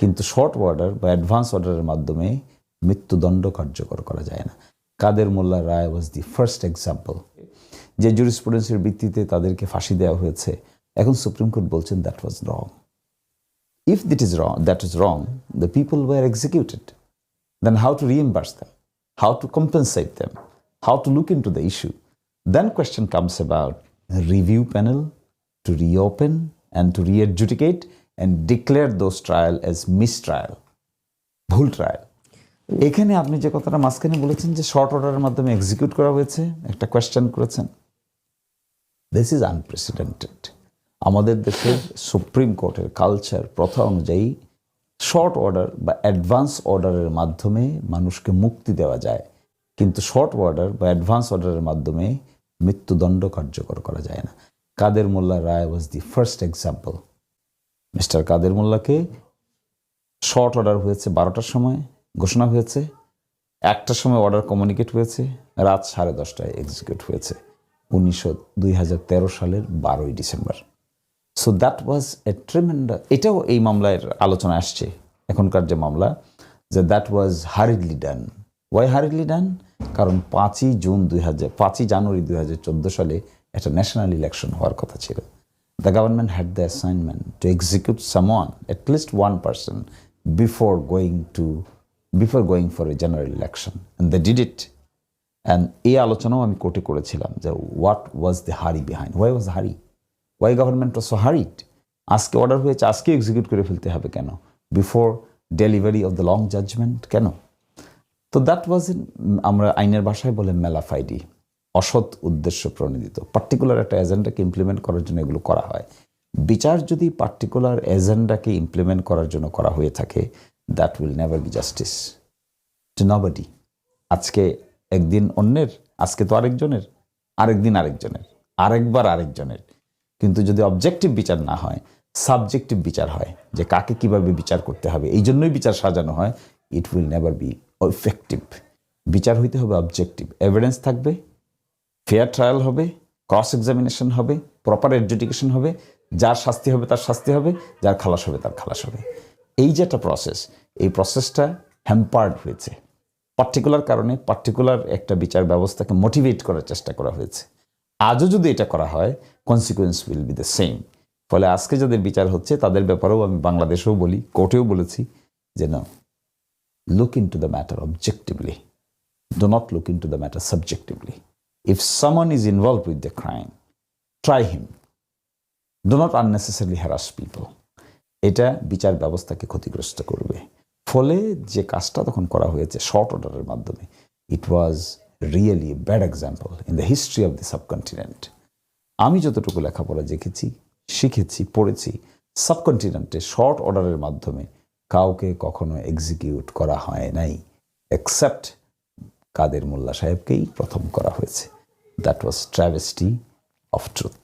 কিন্তু short order বা advance অর্ডারের মাধ্যমে মৃত্যুদণ্ড কার্যকর করা যায় না কাদের মোল্লা রায় ওয়াজ দি ফার্স্ট এক্সাম্পল যে জুরিসপ্রুডেন্সের ভিত্তিতে তাদেরকে ফাঁসি দেওয়া হয়েছে এখন সুপ্রিম কোর্ট বলছেন that was wrong if that is wrong that is wrong the people were executed then how to reimburse them how to compensate them how to look into the issue then question comes about a review panel to reopen and to re-adjudicate and declare those trial as mistrial, ভুল trial এখানে আপনি যে কথাটা মাঝখানে বলেছেন যে short অর্ডারের মাধ্যমে এক্সিকিউট করা হয়েছে, একটা কোয়েশ্চেন করেছেন। দিস ইজ আনপ্রেসিডেন্টেড আমাদের দেশের সুপ্রিম কোর্টের কালচার প্রথা অনুযায়ী শর্ট অর্ডার বা অ্যাডভান্স অর্ডারের মাধ্যমে মানুষকে মুক্তি দেওয়া যায়। কিন্তু শর্ট অর্ডার বা অ্যাডভান্স অর্ডারের মাধ্যমে মৃত্যুদণ্ড কার্যকর করা যায় না। কাদের মোল্লা রায় was the first example mister Kader মোল্লাকে short order হয়েছে বারোটার সময়, ঘোষণা হয়েছে। একটার সময় অর্ডার কমিউনিকেট হয়েছে। রাত সাড়ে দশটায় এক্সিকিউট হয়েছে। উনিশশো দুই হাজার তেরো সালের বারোই December. So that was a tremendous এটাও এই মামলার আলোচনা আসছে। এখনকার যে মামলা, যে দ্যাট ওয়াজ হারিডলি ডান ওয়াই হারিডলি ডান কারণ পাঁচই জুন দুই হাজার, পাঁচই জানুয়ারি দুই হাজার চোদ্দ সালে একটা ন্যাশনাল ইলেকশন হওয়ার কথা ছিল। The government had the assignment to execute someone at least one person, before going to, before going for a general election. And they did it. And এই আলোচনাও আমি কোর্টে করেছিলাম যে what was the hurry behind why was hurry why government was so hurried আজকে order হয়েছে, আজকে execute করে ফেলতে হবে কেন? Before delivery of the long judgement কেন? তো দ্যাট ওয়াজ আমরা আইনের ভাষায় বলে মেলাফাইডি অসৎ উদ্দেশ্য প্রণোদিত। পার্টিকুলার একটা এজেন্ডাকে ইমপ্লিমেন্ট করার জন্য এগুলো করা হয়। বিচার যদি পার্টিকুলার এজেন্ডাকে ইমপ্লিমেন্ট করার জন্য করা হয়ে থাকে that will never be justice to nobody আজকে একদিন অন্যের, আজকে তো আরেকজনের, আরেকদিন আরেকজনের, আরেকবার আরেকজনের। কিন্তু যদি অবজেক্টিভ বিচার না হয় সাবজেক্টিভ বিচার হয়, যে কাকে কীভাবে বিচার করতে হবে, এই জন্যই বিচার সাজানো হয় it will never be effective বিচার হইতে হবে অবজেক্টিভ এভিডেন্স থাকবে ফেয়ার ট্রায়াল হবে ক্রস এক্সামিনেশন হবে প্রপার এডুকেশন হবে, যার শাস্তি হবে তার শাস্তি হবে, যার খালাস হবে তার খালাস হবে। এই যে একটা প্রসেস এই প্রসেসটা হ্যাম্পার্ড হয়েছে। পার্টিকুলার কারণে পার্টিকুলার একটা বিচার ব্যবস্থাকে মোটিভেট করার চেষ্টা করা হয়েছে। আজও যদি এটা করা হয় consequence will be the same ফলে আজকে যাদের বিচার হচ্ছে, তাদের ব্যাপারেও আমি বাংলাদেশেও বলি, কোর্টেও বলেছি যে না look into the matter objectively do not look into the matter subjectively. If someone is involved with the crime, try him. Do not unnecessarily harass people. এটা বিচার ব্যবস্থাকে ক্ষতিগ্রস্ত করবে ফলে যে কাজটা তখন করা হয়েছে শর্ট অর্ডারের মাধ্যমে it was really bad example in the history of the subcontinent আমি যতটুকু লেখাপড়া দেখেছি শিখেছি পড়েছি সাবকন্টিনেন্টে শর্ট অর্ডারের মাধ্যমে কাউকে কখনো এক্সিকিউট করা হয় নাই এক্সেপ্ট কাদের মোল্লা সাহেবকেই প্রথম করা হয়েছে that was travesty of truth